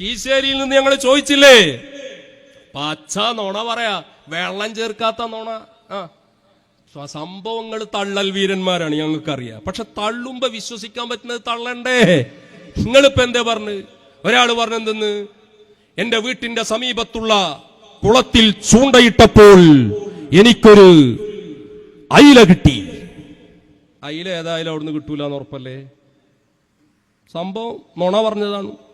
കീശേരിയിൽ നിന്ന് ഞങ്ങൾ ചോദിച്ചില്ലേ? പച്ച നോണ പറയാ. വെള്ളം ചേർക്കാത്ത നോണ. ആ. സംഭവങ്ങൾ തള്ളൽ വീരന്മാരാണ് ഞങ്ങൾക്കറിയാം. പക്ഷെ തള്ളുമ്പോ വിശ്വസിക്കാൻ പറ്റുന്നത് തള്ളണ്ടേ? നിങ്ങളിപ്പോ എന്താ പറഞ്ഞു? ഒരാൾ പറഞ്ഞെന്തെന്ന്? എന്റെ വീട്ടിന്റെ സമീപത്തുള്ള കുളത്തിൽ ചൂണ്ടയിട്ടപ്പോൾ എനിക്കൊരു അയില കിട്ടി. അയില ഏതായാലും അവിടുന്ന് കിട്ടൂലെന്ന് ഉറപ്പല്ലേ? സംഭവം നുണ പറഞ്ഞതാണ്.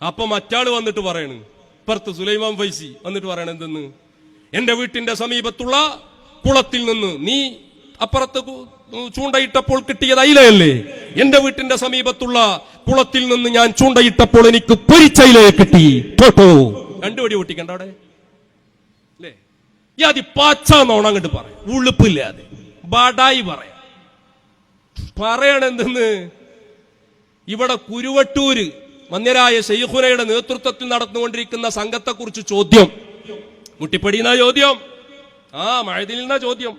അപ്പൊ മറ്റാൾ വന്നിട്ട് പറയണ് ഇപ്പുറത്ത് സുലൈമാൻ ഫൈസി വന്നിട്ട് പറയണ എന്തെന്ന്? എന്റെ വീട്ടിന്റെ സമീപത്തുള്ള കുളത്തിൽ നിന്ന് നീ അപ്പുറത്ത് ചൂണ്ടയിട്ടപ്പോൾ കിട്ടിയത് അയിലയല്ലേ? എന്റെ വീട്ടിന്റെ സമീപത്തുള്ള കുളത്തിൽ നിന്ന് ഞാൻ ചൂണ്ടയിട്ടപ്പോൾ എനിക്ക് പൊരിച്ചയിലയെ കിട്ടി. കേട്ടോ രണ്ടു വടി പൊട്ടിക്കണ്ട അവിടെ. അല്ലേ ഈ അതി പാച്ച നോണ അങ്ങോട്ട് പറയാം. ഉളുപ്പില്ലാതെ. ബാഡായി പറയാം. പറയണെന്തെന്ന്? ഇവിടെ കുരുവട്ടൂര് മന്യരായ ഷെയ്ഖുനയുടെ നേതൃത്വത്തിൽ നടന്നുകൊണ്ടിരിക്കുന്ന സംഘത്തെക്കുറിച്ച് ചോദ്യം. മുട്ടിപ്പടിയുന്ന ചോദ്യം? ആ മഴതിലിന്ന ചോദ്യം.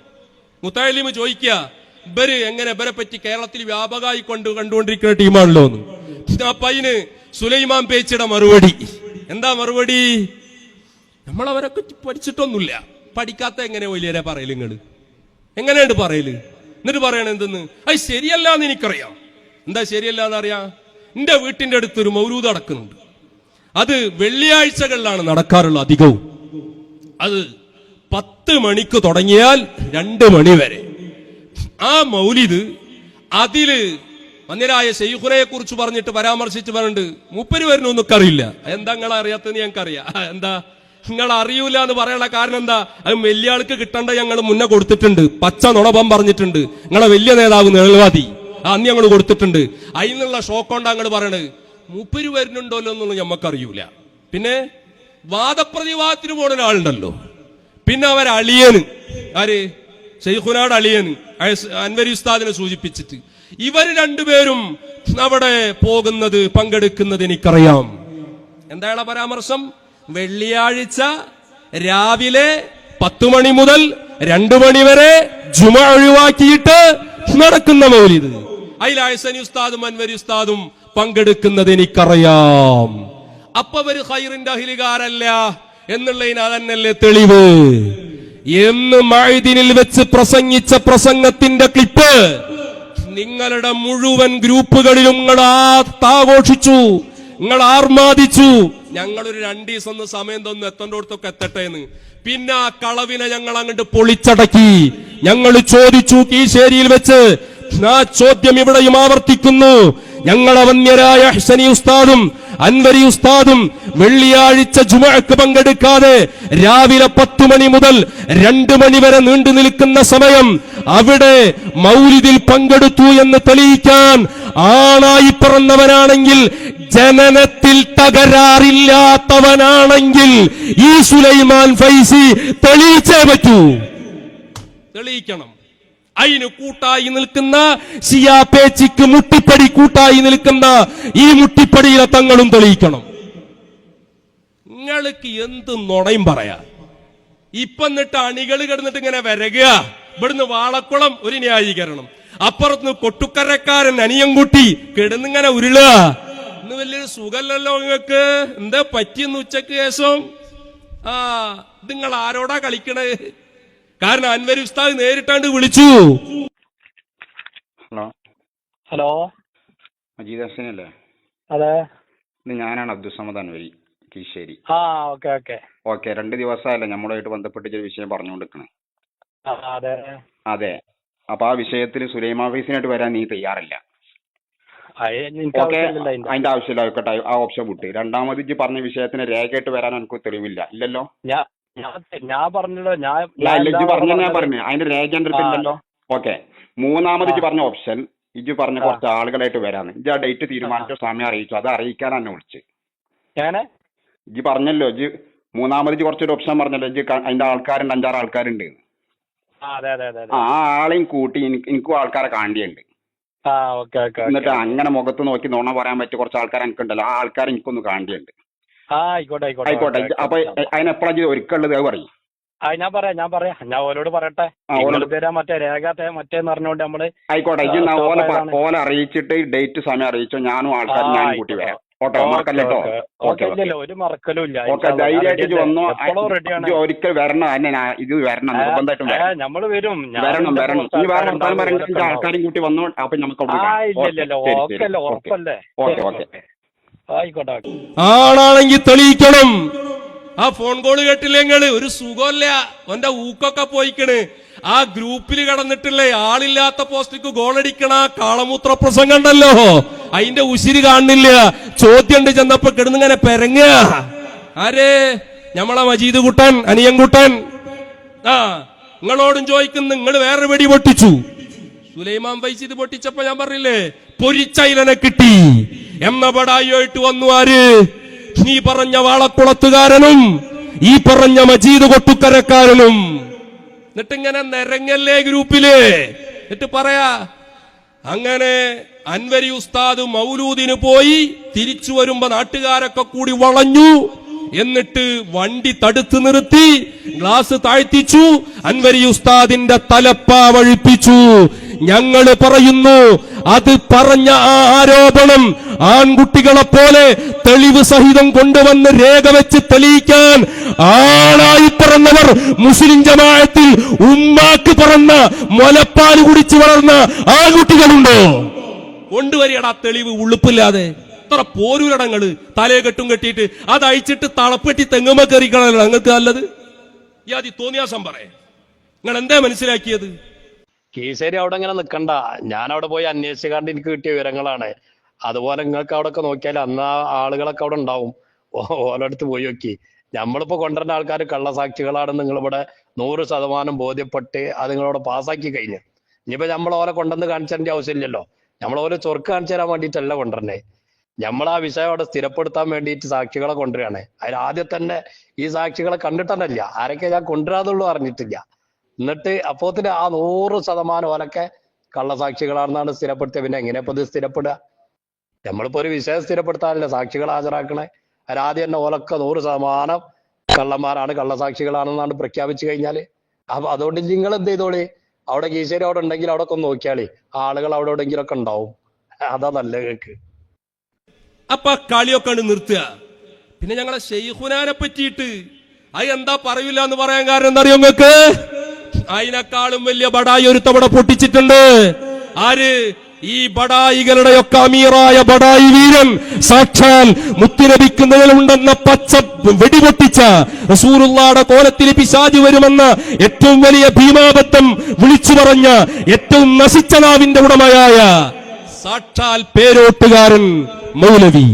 മുത്താലിമ് ചോദിക്കുക ഇവർ എങ്ങനെ ഇവരെ പറ്റി കേരളത്തിൽ വ്യാപകമായി കൊണ്ട് കണ്ടുകൊണ്ടിരിക്കുന്ന ടീമാണല്ലോ എന്ന്. അപ്പൊ സുലൈമാൻ പേച്ചിയുടെ മറുപടി. എന്താ മറുപടി? നമ്മളവരൊക്കെ പഠിച്ചിട്ടൊന്നുമില്ല. പഠിക്കാത്ത എങ്ങനെ വലിയരെ പറയൽ നിങ്ങൾ എങ്ങനെയുണ്ട് പറയൽ? എന്നിട്ട് പറയണെന്തെന്ന് അത് ശരിയല്ല എന്ന് എനിക്കറിയാം. എന്താ ശരിയല്ല എന്നറിയാം എന്റെ വീട്ടിന്റെ അടുത്ത് ഒരു മൗരൂദ് നടക്കുന്നുണ്ട് അത് വെള്ളിയാഴ്ചകളിലാണ് നടക്കാറുള്ള അധികവും. അത് പത്ത് മണിക്ക് തുടങ്ങിയാൽ രണ്ട് മണി വരെ. ആ മൗലിദ് അതിൽ മന്യരായ ഷെയ്ഖുനയെ കുറിച്ച് പറഞ്ഞിട്ട് പരാമർശിച്ച് പറഞ്ഞിട്ട് മുപ്പര് വരുന്നൊന്നും അറിയില്ല എന്താ നിങ്ങൾ അറിയാത്തത് ഞങ്ങൾക്കറിയാം. എന്താ? നിങ്ങൾ അറിയൂല എന്ന് പറയാനുള്ള കാരണം എന്താ? അത് വലിയ ആൾക്ക് കിട്ടേണ്ട ഞങ്ങൾ മുന്നേ കൊടുത്തിട്ടുണ്ട്. പച്ച നുണപം പറഞ്ഞിട്ടുണ്ട്. നിങ്ങളെ വലിയ നേതാവ് നിഴൽവാദി അന്ന് ഞങ്ങൾ കൊടുത്തിട്ടുണ്ട്. അതിനുള്ള ഷോക്കൊണ്ടാ ഞങ്ങൾ പറയണത്. മുപ്പര് വരുന്നുണ്ടല്ലോ എന്നൊന്നും ഞമ്മക്കറിയൂല. പിന്നെ വാദപ്രതിവാദത്തിന് പോണ ഒരാളുണ്ടല്ലോ. പിന്നെ അവർ അളിയന്. ആര്? ഷെയ്ഖുനാട് അളിയന്. അൻവരി ഉസ്താദിനെ സൂചിപ്പിച്ചിട്ട്. ഇവർ രണ്ടുപേരും അവിടെ പോകുന്നത് പങ്കെടുക്കുന്നത് എനിക്കറിയാം. എന്താണ് പരാമർശം വെള്ളിയാഴ്ച രാവിലെ പത്തു മണി മുതൽ രണ്ടു മണിവരെ ജുമ ഒഴിവാക്കിയിട്ട് നടക്കുന്ന മൗലിദ്. അതിൽ അയസനി ഉസ്താദും അൻവരി ഉസ്താദും പങ്കെടുക്കുന്നത് എനിക്കറിയാം. അപ്പൊ അവർ ഹൈറിന്റെ അഹിലുകാരല്ല എന്നുള്ളതിന് അതന്നല്ലേ തെളിവ്? എന്ന് മൈദിനിൽ വെച്ച് പ്രസംഗിച്ച പ്രസംഗത്തിന്റെ ക്ലിപ്പ് നിങ്ങളുടെ മുഴുവൻ ഗ്രൂപ്പുകളിലും നിങ്ങൾ ആഘോഷിച്ചു നിങ്ങൾ ആർമാദിച്ചു ഞങ്ങളൊരു രണ്ടു ദിവസം ഒന്ന് സമയം തന്നു എത്തേണ്ടടുത്തൊക്കെ എത്തട്ടെ എന്ന് പിന്നെ ആ കളവിനെ ഞങ്ങൾ അങ്ങോട്ട് പൊളിച്ചടക്കി. ഞങ്ങൾ ചോദിച്ചു കീശേരിയിൽ വെച്ച് ആ ചോദ്യം ഇവിടെയും ആവർത്തിക്കുന്നു. ഞങ്ങൾ അവന്യരായ ഹസനി ഉസ്താദും അൻവരി ഉസ്താദും വെള്ളിയാഴ്ച ജുമാക്ക് പങ്കെടുക്കാതെ രാവിലെ പത്തു മണി മുതൽ രണ്ടു മണി വരെ നീണ്ടു നിൽക്കുന്ന സമയം അവിടെ മൗലിദിൽ പങ്കെടുത്തു എന്ന് തെളിയിക്കാൻ ആണായി പിറന്നവനാണെങ്കിൽ ജനനത്തിൽ തകരാറില്ലാത്തവനാണെങ്കിൽ ഈ സുലൈമാൻ ഫൈസി തെളിയിച്ചേ പറ്റൂ. തെളിയിക്കണം. അതിന് കൂട്ടായി നിൽക്കുന്ന ഷിയാ പേച്ചിക്ക് മുട്ടിപ്പടി കൂട്ടായി നിൽക്കുന്ന ഈ മുട്ടിപ്പടിയിലെ തങ്ങളും തെളിയിക്കണം. നിങ്ങൾക്ക് എന്ത് നുണയും പറയാ? ഇപ്പൊ എന്നിട്ട് അണികൾ കിടന്നിട്ട് ഇങ്ങനെ വരകുക ഇവിടുന്ന് വാളക്കുളം ഒരു ന്യായീകരണം. അപ്പുറത്ത് കൊട്ടുക്കരക്കാരൻ അനിയൻകുട്ടി കിടന്നിങ്ങനെ ഉരുളുക. ഇന്ന് വലിയൊരു സുഖല്ലല്ലോ നിങ്ങൾക്ക്? എന്താ പറ്റിയെന്ന് ഉച്ചയ്ക്ക് ശേഷം? ആ നിങ്ങൾ ആരോടാ കളിക്കണേ? കാരണം അൻവർ ഉസ്താദ് നേരിട്ടാണ്ട് വിളിച്ചു. ഹലോ. ഹലോ. മജീദ് ഹസനല്ലേ? അതെ. ഇത് ഞാനാണ് അബ്ദുസമദ് അൻവരി കീശ്ശേരി ആ ഓക്കെ ഓക്കെ. ഓക്കെ രണ്ട് ദിവസമായല്ലേ നമ്മളുമായിട്ട് ബന്ധപ്പെട്ട് ചില വിഷയം പറഞ്ഞുകൊണ്ടിരിക്കണേ. അതെ. അതെ. അപ്പൊ ആ വിഷയത്തിൽ സുലൈമാ ഫീസിനായിട്ട് വരാൻ നീ തയ്യാറല്ല. ഓക്കെ അതിന്റെ ആവശ്യമില്ല ആയിക്കോട്ടെ ആ ഓപ്ഷൻ വിട്ട്. രണ്ടാമത് ഇജ്ജ് പറഞ്ഞ വിഷയത്തിന് രേഖയായിട്ട് വരാൻ എനിക്ക് തെളിവില്ല. ഇല്ലല്ലോ? ഞാൻ പറഞ്ഞല്ലോ ഞാൻ പറഞ്ഞ ഞാൻ പറഞ്ഞു അതിന്റെ രേഖ അടുത്തില്ലല്ലോ ഓക്കെ. മൂന്നാമത് ഇജ്ജ് പറഞ്ഞ ഓപ്ഷൻ ഇജ്ജ് പറഞ്ഞ കുറച്ച് ആളുകളായിട്ട് വരാന്ന്. ഇജ്ജ് ആ ഡേറ്റ് തീരുമാനിച്ച സമയം അറിയിച്ചു അത് അറിയിക്കാൻ എന്നെ വിളിച്ച്. ഇജ്ജ് പറഞ്ഞല്ലോ ഇജ്ജ് മൂന്നാമത് ഇജ്ജ് കുറച്ചൊരു ഓപ്ഷൻ പറഞ്ഞല്ലോ ഇജ്ജ് അതിന്റെ ആൾക്കാരുണ്ട് അഞ്ചാറ് ആൾക്കാരുണ്ട്. ആ ആളെയും കൂട്ടി എനിക്ക് എനിക്കും ആൾക്കാരെ കാണേണ്ടിയുണ്ട്. എന്നിട്ട് അങ്ങനെ മുഖത്ത് നോക്കി നോണ പറയാൻ പറ്റിയ കുറച്ച് ആൾക്കാർ എനിക്കുണ്ടല്ലോ. ആ ആൾക്കാരെ എനിക്കൊന്ന് കാണേണ്ടിയുണ്ട്. ആയിക്കോട്ടെ അപ്പൊ അതിനെപ്പോഴാണ് അതിനെപ്പോഴാ ഒരുക്കുള്ളത് അത് പറയും. ആ ഞാൻ പറയാം ഞാൻ പറയാം. ഞാൻ ഓലോട് പറയട്ടെ. തരാം മറ്റേ രേഖ മറ്റേന്ന് പറഞ്ഞോണ്ട് നമ്മൾ ആയിക്കോട്ടെ ഓല അറിയിച്ചിട്ട് ഡേറ്റ് സമയം അറിയിച്ചോ ഞാനും ആൾക്കാരും ഞാൻ ഞാനും കൂട്ടി വരാം. ഓട്ടോ മറക്കല്ല ഓക്കെ. ഒരു മറക്കലും ഇല്ല. ഓക്കെ ധൈര്യമായിട്ട് ഇജ്ജ് റെഡിയാണ് ഇജ്ജ് ഒരിക്കൽ വരണം. അതിനെ ഇത് വരണം. നിർബന്ധമായിട്ടും വരണം. നമ്മൾ വരും. ഞാൻ വരണം ഇതിന്റെ വരണം. കുറച്ച് ഇനി വേറെ വർത്താനം ആൾക്കാരുണ്ടാവും, പറയുന്നത് കൂട്ടി വന്നോ? അപ്പൊ നമുക്ക് ഓക്കെ, തെളിയിക്കണം. ആ ഫോൺ കോൾ കേട്ടില്ലെങ്കിൽ ഒരു സുഖമില്ല. ഓന്റെ ഊക്കൊക്കെ പോയിക്കണ്. ആ ഗ്രൂപ്പിൽ കടന്നിട്ടില്ലേ ആളില്ലാത്ത പോസ്റ്റിക്ക് ഗോളടിക്കണ കാളമൂത്ര പ്രസംഗം ഉണ്ടല്ലോ. അതിന്റെ ഉശിരി കാണുന്നില്ല. ചോദ്യം ഉണ്ട് ചെന്നപ്പോ കിടന്നിങ്ങനെ പെരങ്ങ ആരേ? ഞമ്മളെ മജീദ് കുട്ടൻ അനിയൻകുട്ടൻ ആ നിങ്ങളോടും ചോദിക്കുന്നു നിങ്ങൾ വേറെ വെടി പൊട്ടിച്ചു. സുലൈമാൻ ഫൈസി ഇത് പൊട്ടിച്ചപ്പോ ഞാൻ പറഞ്ഞില്ലേ പൊരിച്ചൈലനെ കിട്ടി. എന്ന പടായിട്ട് വന്നു ആര്? നീ പറഞ്ഞ വാളക്കുളത്തുകാരനും ഈ പറഞ്ഞ മജീദ് കൊട്ടുക്കരക്കാരനും. എന്നിട്ടിങ്ങനെ നിരങ്ങല്ലേ ഗ്രൂപ്പിൽ. എന്നിട്ട് പറയാ അങ്ങനെ അൻവരി ഉസ്താദ് മൗലൂദിന് പോയി തിരിച്ചു വരുമ്പോ നാട്ടുകാരൊക്കെ കൂടി വളഞ്ഞു. എന്നിട്ട് വണ്ടി തടുത്തു നിർത്തി ഗ്ലാസ് താഴ്ത്തിച്ചു അൻവരി ഉസ്താദിന്റെ തലപ്പാ വഴിപ്പിച്ചു. ഞങ്ങൾ പറയുന്നു അത് പറഞ്ഞ ആ ആരോപണം ആൺകുട്ടികളെ പോലെ തെളിവ് സഹിതം കൊണ്ടുവന്ന് രേഖ വെച്ച് തെളിയിക്കാൻ ആളായി പിറന്നവർ മുസ്ലിം ജമാഅത്തിൽ ഉമ്മാക്ക് പിറന്ന മുലപ്പാൽ കുടിച്ചു വളർന്ന ആൺകുട്ടികളുണ്ടോ? കൊണ്ടുവരികടാ തെളിവ് ഉളുപ്പില്ലാതെ. എത്ര പോരൂരടങ്ങൾ തലേ കെട്ടും കെട്ടിയിട്ട് അത് അയച്ചിട്ട് തളപ്പെട്ടി തെങ്ങുമ്പോ കയറിക്കണല്ലോ നിങ്ങൾക്ക് നല്ലത്? ഈ ആദ്യം തോന്നിയാസം പറയേ. നിങ്ങൾ എന്താ മനസ്സിലാക്കിയത്? കീശേരി അവിടെ ഇങ്ങനെ നിക്കണ്ട. ഞാൻ അവിടെ പോയി അന്വേഷിച്ചുകാണ്ട് എനിക്ക് കിട്ടിയ വിവരങ്ങളാണ്. അതുപോലെ നിങ്ങൾക്ക് അവിടെ ഒക്കെ നോക്കിയാൽ അന്ന് ആ ആളുകളൊക്കെ അവിടെ ഉണ്ടാവും. ഓരോടുത്ത് പോയി നോക്കി. നമ്മളിപ്പോ കൊണ്ടുവരുന്ന ആൾക്കാർ കള്ളസാക്ഷികളാണെന്ന് നിങ്ങളിവിടെ നൂറ് ശതമാനം ബോധ്യപ്പെട്ട് അത് നിങ്ങളവിടെ പാസ്സാക്കി കഴിഞ്ഞു. ഇനിയിപ്പോ നമ്മൾ ഓലെ കൊണ്ടുവന്ന് കാണിച്ചതിന്റെ ആവശ്യമില്ലല്ലോ. നമ്മൾ ഓരോ ചൊർക്ക് കാണിച്ചു തരാൻ വേണ്ടിയിട്ടല്ല കൊണ്ടുവരണേ നമ്മൾ ആ വിഷയം അവിടെ സ്ഥിരപ്പെടുത്താൻ വേണ്ടിയിട്ട് സാക്ഷികളെ കൊണ്ടുവരികയാണ്. അതിൽ ആദ്യം തന്നെ ഈ സാക്ഷികളെ കണ്ടിട്ടല്ല ആരൊക്കെ ഞാൻ കൊണ്ടുവരാതുള്ളൂ അറിഞ്ഞിട്ടില്ല. എന്നിട്ട് അപ്പോത്തിന് ആ നൂറ് ശതമാനം ഓലൊക്കെ കള്ളസാക്ഷികളാണെന്നാണ് സ്ഥിരപ്പെടുത്തിയത്. പിന്നെ എങ്ങനെ ഇപ്പൊ ഇത് സ്ഥിരപ്പെടുക? നമ്മളിപ്പോ ഒരു വിഷയം സ്ഥിരപ്പെടുത്താനല്ലേ സാക്ഷികൾ ഹാജരാക്കണേ. അതിലാദ്യം തന്നെ ഓലൊക്കെ നൂറ് ശതമാനം കള്ളന്മാരാണ് കള്ളസാക്ഷികളാണെന്നാണ് പ്രഖ്യാപിച്ചു കഴിഞ്ഞാൽ. അപ്പൊ അതുകൊണ്ട് നിങ്ങൾ എന്ത് ചെയ്തോളി? അവിടെ കീശേരി അവിടെ ഉണ്ടെങ്കിൽ അവിടെ ഒക്കെ നോക്കിയാളി. ആളുകൾ അവിടെ എവിടെയെങ്കിലും ഒക്കെ ഉണ്ടാവും. അതാ നല്ല കേക്ക് അപ്പൊ കളിയൊക്കെ നിർത്തുക. പിന്നെ ഞങ്ങളെ ഷെയ്ഖുനാനെ പറ്റിയിട്ട് അത് എന്താ പറയൂല എന്ന് പറയാൻ കാരണം എന്താ അറിയോ നിങ്ങൾക്ക്? അതിനേക്കാളും വലിയ ബടായി ഒരു തവണ പൊട്ടിച്ചിട്ടുണ്ട്. ആര്? ഈ ബടായികളുടെ ഒക്കെ അമീറായ ബടായി വീരൻ സാക്ഷാൽ മുത്തിരപിക്കുന്നതിലുണ്ടെന്ന പച്ച വെടിപൊട്ടിച്ച റസൂറുള്ളാടെ കോലത്തിൽ പിശാജ് വരുമെന്ന ഏറ്റവും വലിയ ഭീമാബദ്ധം വിളിച്ചു പറഞ്ഞ ഏറ്റവും നശിച്ച നാവിന്റെ ഉടമയായ സാക്ഷാൽ പേരോട്ടുകാരൻ മൗലവി.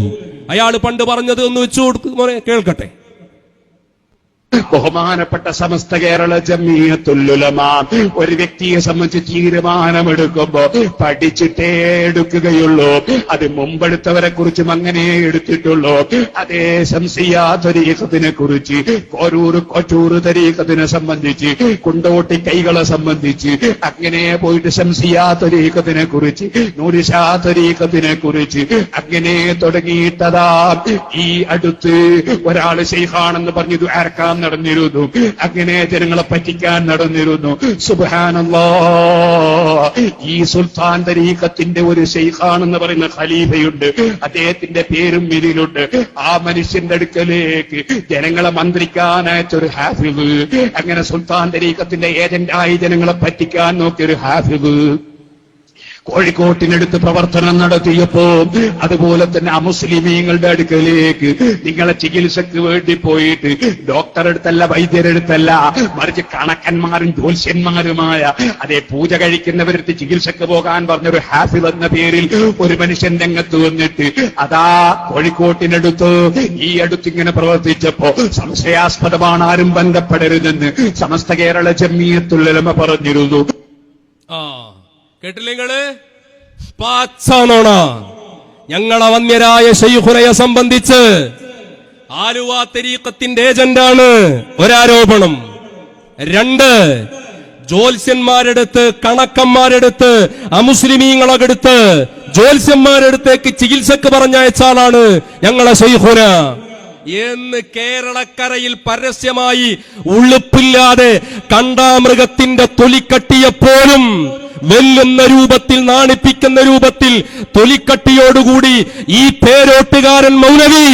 അയാൾ പണ്ട് പറഞ്ഞത് ഒന്ന് വെച്ചു കേൾക്കട്ടെ. ബഹുമാനപ്പെട്ട സമസ്ത കേരള ജമീയത്തുല്ലുലമ ഒരു വ്യക്തിയെ സംബന്ധിച്ച് തീരുമാനമെടുക്കുമ്പോ പഠിച്ചിട്ടേ എടുക്കുകയുള്ളൂ. അത് മുമ്പെടുത്തവരെ കുറിച്ചും അങ്ങനെ എടുത്തിട്ടുള്ളൂ. അതേ ശംസിയാ തരീഖത്തിനെ കുറിച്ച് കോരൂർ കൊച്ചൂർ തരീഖത്തിനെ സംബന്ധിച്ച് കുണ്ടോട്ടി കൈകളെ സംബന്ധിച്ച് അങ്ങനെ പോയിട്ട് ശംസിയാ തരീഖത്തിനെ കുറിച്ച് നൂരിഷാ തരീഖത്തിനെ കുറിച്ച് അങ്ങനെ തുടങ്ങിയിട്ടതാ. ഈ അടുത്ത് ഒരാൾ ശൈഖാണെന്ന് പറഞ്ഞു ആർക്കാൻ നടന്നിരുന്നു. അങ്ങനെ ജനങ്ങളെ പറ്റിക്കാൻ നടന്നിരുന്നു. സുബാനല്ലോ ഈ സുൽത്താൻ തരീഖത്തിന്റെ ഒരു ഷെയ്ഖാണെന്ന് പറയുന്ന ഖലീഫയുണ്ട്. അദ്ദേഹത്തിന്റെ പേരും ഇതിലുണ്ട്. ആ മനുഷ്യന്റെ അടുക്കലേക്ക് ജനങ്ങളെ മന്ത്രിക്കാൻ അയച്ചൊരു ഹാഫിബ് അങ്ങനെ സുൽത്താൻ തരീഖത്തിന്റെ ഏജന്റായി ജനങ്ങളെ പറ്റിക്കാൻ നോക്കിയൊരു ഹാഫിവ് കോഴിക്കോട്ടിനടുത്ത് പ്രവർത്തനം നടത്തിയപ്പോ അതുപോലെ തന്നെ അമുസ്ലിമീങ്ങളുടെ അടുക്കലേക്ക് നിങ്ങളെ ചികിത്സക്ക് വേണ്ടി പോയിട്ട് ഡോക്ടറെടുത്തല്ല വൈദ്യരെടുത്തല്ല മറിച്ച് കണക്കന്മാരും ജ്യോത്സ്യന്മാരുമായ അതേ പൂജ കഴിക്കുന്നവരെടുത്ത് ചികിത്സക്ക് പോകാൻ പറഞ്ഞൊരു ഹാഫിൽ എന്ന പേരിൽ ഒരു മനുഷ്യൻ രംഗത്ത് വന്നിട്ട് അതാ കോഴിക്കോട്ടിനടുത്ത് ഈ അടുത്ത് ഇങ്ങനെ പ്രവർത്തിച്ചപ്പോ സംശയാസ്പദമാണ് ആരും ബന്ധപ്പെടരുതെന്ന് സമസ്ത കേരള ജമ്മിയത്തുള്ളിലമ പറഞ്ഞിരുന്നു. ആ. കേട്ടില്ലേ നിങ്ങൾ? ഞങ്ങളെ വന്യരായ ഷെയ്ഖുനയെ സംബന്ധിച്ച് ആലുവ തെരീക്കത്തിന്റെ ഏജന്റാണ് ഒരാരോപണം. രണ്ട് ജ്യോത്സ്യന്മാരെടുത്ത് കണക്കന്മാരെടുത്ത് അമുസ്ലിമീങ്ങളകെടുത്ത് ജ്യോത്സ്യന്മാരെടുത്തേക്ക് ചികിത്സക്ക് പറഞ്ഞയച്ച ആളാണ് ഞങ്ങളെ ഷെയ്ഖുന എന്ന് കേരളക്കരയിൽ പരസ്യമായി ഉളുപ്പില്ലാതെ കണ്ടാമൃഗത്തിന്റെ തൊലിക്കട്ടിയെപ്പോലും വെല്ലുന്ന രൂപത്തിൽ നാണിപ്പിക്കുന്ന രൂപത്തിൽ തൊലിക്കട്ടിയോടുകൂടി ഈ പേരോട്ടുകാരൻ മൗലവി.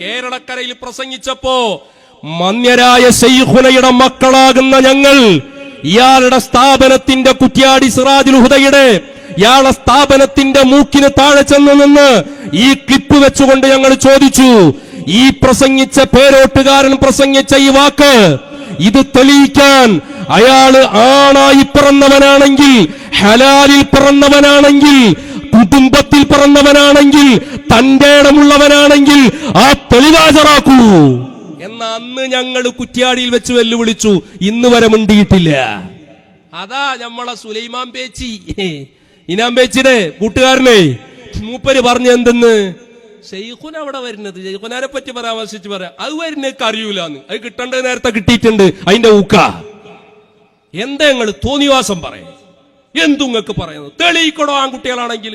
കേരളക്കരയിൽ പ്രസംഗിച്ചപ്പോ മന്യരായ ശൈഹുനയുടെ മക്കളാകുന്ന ഞങ്ങൾ ഇയാളുടെ സ്ഥാപനത്തിന്റെ കുറ്റ്യാടി സിറാജുൽ ഹുദയുടെ ഇയാളെ സ്ഥാപനത്തിന്റെ മൂക്കിന് താഴെ ചെന്ന് നിന്ന് ഈ ക്ലിപ്പ് വെച്ചുകൊണ്ട് ഞങ്ങൾ ചോദിച്ചു ഈ പ്രസംഗിച്ച പേരോട്ടുകാരൻ പ്രസംഗിച്ച ഈ വാക്ക് ഇത് തെളിയിക്കാൻ അയാൾ ആണായി പിറന്നവനാണെങ്കിൽ ഹലാലിൽ പിറന്നവനാണെങ്കിൽ കുടുംബത്തിൽ പിറന്നവനാണെങ്കിൽ തന്റെ ഇടമുള്ളവനാണെങ്കിൽ ആ തെളിവാചറാക്കൂ എന്ന അന്ന് ഞങ്ങൾ കുറ്റ്യാടിയിൽ വെച്ച് വെല്ലുവിളിച്ചു ഇന്ന് വരെ മിണ്ടിയിട്ടില്ല. അതാ നമ്മളെ സുലൈമാൻ പേച്ചി ഇനാം പേച്ചിയുടെ കൂട്ടുകാരനെ മൂപ്പര് പറഞ്ഞ എന്തെന്ന്? ഷെയ്ഖുൻ അവിടെ വരുന്നത്. ഷെയ്ഖുനാരെ പറ്റി പരാമർശിച്ച് പറയാം. അത് വരുന്നേക്ക് അറിയൂലെന്ന്. അത് കിട്ടേണ്ടത് നേരത്തെ കിട്ടിയിട്ടുണ്ട്. അതിന്റെ ഊക്ക. എന്താ നിങ്ങൾ തോന്നിവാസം പറയാം? എന്തുങ്ങൾക്ക് പറയുന്നത് തെളിയിക്കടോ ആൺകുട്ടികളാണെങ്കിൽ.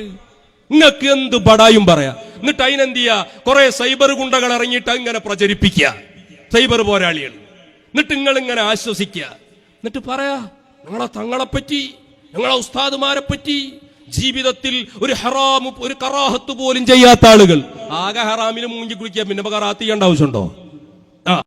നിങ്ങൾക്ക് എന്ത് ബടായും പറയാം? എന്നിട്ട് അതിനെന്ത് ചെയ്യാ കുറെ സൈബർ ഗുണ്ടകൾ ഇറങ്ങിയിട്ട് ഇങ്ങനെ പ്രചരിപ്പിക്കുക സൈബർ പോരാളികൾ. എന്നിട്ട് നിങ്ങൾ ഇങ്ങനെ ആശ്വസിക്കുക എന്നിട്ട് പറയാ ഞങ്ങളെ തങ്ങളെ പറ്റി ഞങ്ങളെ ഉസ്താദുമാരെ പറ്റി ജീവിതത്തിൽ ഒരു ഹറാമു ഒരു കറാഹത്ത് പോലും ചെയ്യാത്ത ആളുകൾ. ആകെ ഹറാമിന് മൂഞ്ചി കുളിക്കുക പിന്നെ കറാത്ത് ചെയ്യേണ്ട ആവശ്യമുണ്ടോ?